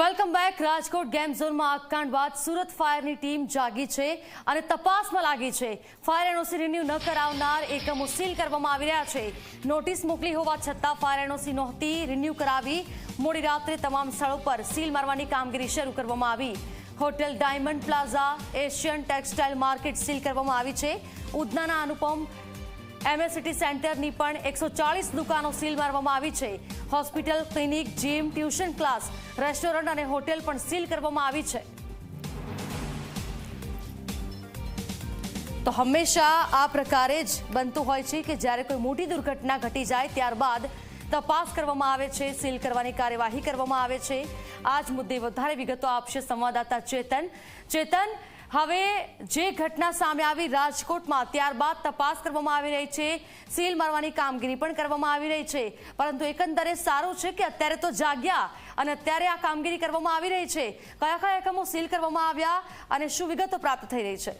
Welcome back Rajkot game ઝોનમાં આગકાંડ બાદ Surat ફાયરની team જાગી છે અને તપાસમાં લાગી છે. ફાયર એનઓસી રિન્યુ ન કરાવનાર એકમો સીલ કરવામાં આવી રહ્યા છે. નોટિસ મોકલી હોવા છતાં ફાયર એનઓસી નહોતી રિન્યુ કરાવી. મોડી રાત્રે તમામ સ્થળો પર સીલ મારવાની કામગીરી શરૂ કરવામાં આવી. Hotel diamond plaza, Asian textile market seal કરવામાં આવી છે. ઉધનાના અનુપમ એમએસ સિટી સેન્ટરની પણ એકસો ચાલીસ દુકાનો સીલ મારવામાં આવી છે. Hospital, clinic, gym, tuition class, restaurant અને હોટેલ પણ સીલ કરવામાં આવી છે. તો હંમેશા આ પ્રકારે જ બનતું હોય છે કે જ્યારે કોઈ મોટી દુર્ઘટના ઘટી જાય ત્યારબાદ તપાસ કરવામાં આવે છે, સીલ કરવાની કાર્યવાહી કરવામાં આવે છે. આ જ મુદ્દે વધારે વિગતો આપશે સંવાદદાતા ચેતન. ચેતન હવે જે ઘટના સામે આવી રાજકોટમાં, ત્યારબાદ તપાસ કરવામાં આવી રહી છે. સીલ મારવાની કામગીરી પણ કરવામાં આવી રહી છે. પરંતુ એકંદરે સારું છે કે અત્યારે તો જાગ્યા અને અત્યારે આ કામગીરી કરવામાં આવી રહી છે. કયા કયા એકમો સીલ કરવામાં આવ્યા અને શું વિગતો પ્રાપ્ત થઈ રહી છે?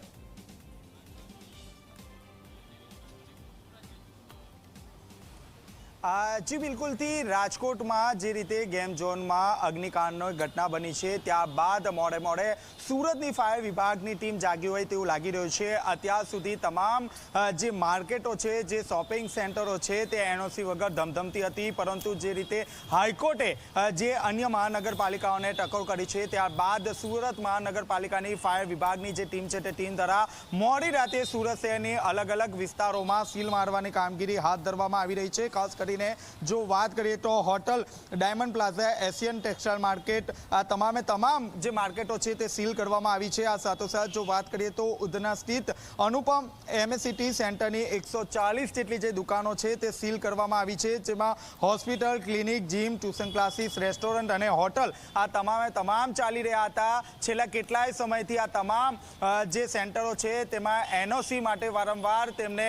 જી બિલકુલથી રાજકોટમાં જે રીતે ગેમ ઝોનમાં અગ્નિકાંડનો ઘટના બની છે ત્યારબાદ મોડે મોડે સુરતની ફાયર વિભાગની ટીમ જાગી હોય તેવું લાગી રહ્યું છે. અત્યાર સુધી તમામ જે માર્કેટો છે, જે શોપિંગ સેન્ટરો છે, તે એનઓસી વગર ધમધમતી હતી. પરંતુ જે રીતે હાઈકોર્ટે જે અન્ય મહાનગરપાલિકાઓને ટકોર કરી છે, ત્યારબાદ સુરત મહાનગરપાલિકાની ફાયર વિભાગની જે ટીમ છે, તે ટીમ દ્વારા મોડી રાતે સુરત શહેરની અલગ અલગ વિસ્તારોમાં સીલ મારવાની કામગીરી હાથ ધરવામાં આવી રહી છે. ખાસ કરીને જો વાત કરીએ તો hotel diamond plaza, Asian textile market, આ તમામે તમામ જે માર્કેટો છે તે સીલ કરવામાં આવી છે. આ સાથોસાથ જો વાત કરીએ તો ઉધના સ્થિત અનુપમ એમએસિટી સેન્ટરની એકસો જેટલી જે દુકાનો છે તે સીલ કરવામાં આવી છે, જેમાં hospital, clinic, gym, tuition classes, restaurant અને હોટલ આ તમામે તમામ ચાલી રહ્યા હતા. છેલ્લા કેટલાય સમયથી આ તમામ જે સેન્ટરો છે તેમાં એનઓસી માટે વારંવાર તેમને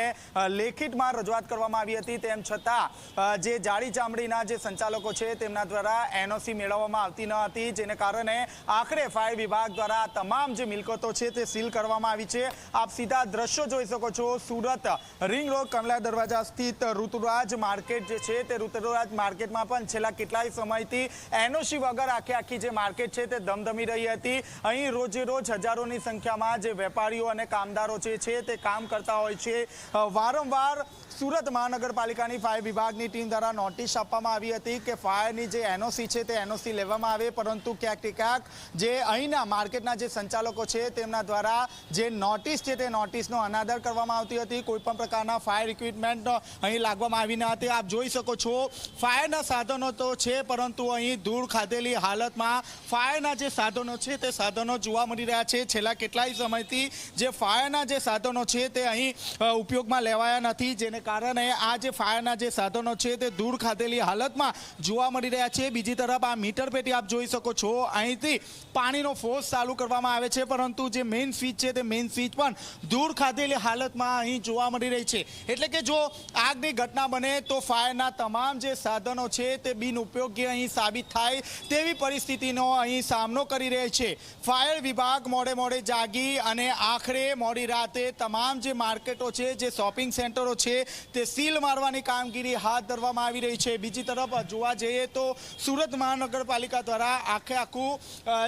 લેખિતમાં રજૂઆત કરવામાં આવી હતી. તેમ છતાં જે જાડી ચામડીના જે સંચાલકો છે, તેમના દ્વારા એનઓસી મેળવવામાં આવતી ન હતી, જેને કારણે આખરે ફાયર વિભાગ દ્વારા તમામ જે મિલકતો છે તે સીલ કરવામાં આવી છે. આપ સીધા દ્રશ્યો જોઈ શકો છો. સુરત રિંગ રોડ, કમલા દરવાજા સ્થિત ઋતુરાજ માર્કેટ જે છે, તે ઋતુરાજ માર્કેટમાં પણ છેલ્લા કેટલાય સમયથી એનઓસી વગર આખી આખી જે માર્કેટ છે તે ધમધમી રહી હતી. અહીં રોજે રોજ હજારોની સંખ્યામાં જે વેપારીઓ અને કામદારો જે છે તે કામ કરતા હોય છે. વારંવાર સુરત મહાનગરપાલિકાની ફાયર વિભાગની ટીમ દ્વારા નોટિસ આપવામાં આવી હતી કે ફાયરની જે એનઓસી છે તે એનઓસી લેવામાં આવે, પરંતુ ક્યાંક ક્યાંક જે અહીંના માર્કેટના જે સંચાલકો છે તેમના દ્વારા જે નોટિસ છે તે નોટિસનો અનાદર કરવામાં આવતી હતી. કોઈપણ પ્રકારના ફાયર ઇક્વિપમેન્ટ અહીં લાગવામાં આવી ન હતી. આપ જોઈ શકો છો, ફાયરના સાધનો તો છે, પરંતુ અહીં ધૂળ ખાધેલી હાલતમાં ફાયરના જે સાધનો છે તે સાધનો જોવા મળી રહ્યા છે. છેલ્લા કેટલાય સમયથી જે ફાયરના જે સાધનો છે તે અહીં ઉપયોગમાં લેવાયા નથી. જેને કારણે આ જે ફાયરના જે સાધનો છે તે ધૂળ ખાધેલી હાલતમાં જોવા મળી રહ્યા છે. બીજી તરફ આ મીટર પેટી આપ જોઈ શકો છો. અહીંથી પાણીનો ફોર્સ ચાલુ કરવામાં આવે છે, પરંતુ જે મેઇન સ્વિચ છે તે મેઇન સ્વિચ પણ ધૂળ ખાધેલી હાલતમાં અહીં જોવા મળી રહી છે. એટલે કે જો આગની ઘટના બને તો ફાયરના તમામ જે સાધનો છે તે બિનઉપયોગી અહીં સાબિત થાય તેવી પરિસ્થિતિનો અહીં સામનો કરી રહી છે. ફાયર વિભાગ મોડે મોડે જાગી અને આખરે મોડી રાતે તમામ જે માર્કેટો છે, જે શોપિંગ સેન્ટરો છે તે સીલ મારવાની કામગીરી હાથ ધરવામાં આવી રહી છે. બીજી તરફ જોવા જઈએ તો સુરત મહાનગરપાલિકા દ્વારા આખે આખું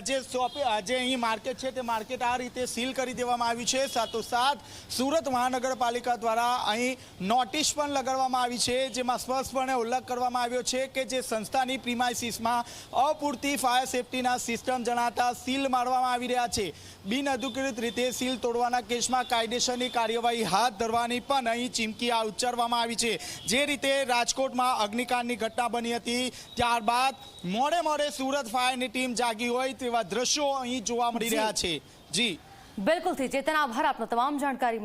જે જે અહીં માર્કેટ છે તે માર્કેટ આ રીતે સીલ કરી દેવામાં આવ્યું છે. સાથોસાથ, સુરત મહાનગરપાલિકા દ્વારા અહીં નોટિસ પણ લગાડવામાં આવી છે, જેમાં સ્પષ્ટપણે ઉલ્લેખ કરવામાં આવ્યો છે કે જે સંસ્થાની પ્રિમાઇસીસમાં અપૂરતી ફાયર સેફટીના સિસ્ટમ જણાતા સીલ મારવામાં આવી રહ્યા છે. બિનઅધિકૃત રીતે સીલ તોડવાના કેસમાં કાયદેસરની કાર્યવાહી હાથ ધરવાની પણ અહીં ચીમકી આ ઉચ્ચારવામાં આવી છે. જે રીતે રાજકોટમાં અગ્નિકાંડની ઘટના બની હતી. ત્યારબાદ મોડે મોડે સુરત ફાયરની ટીમ જાગી હોય તેવા દ્રશ્યો અહીં જોવા મળી રહ્યા છે. જી. બિલકુલથી ચેતન આભાર આપનો તમામ જાણકારી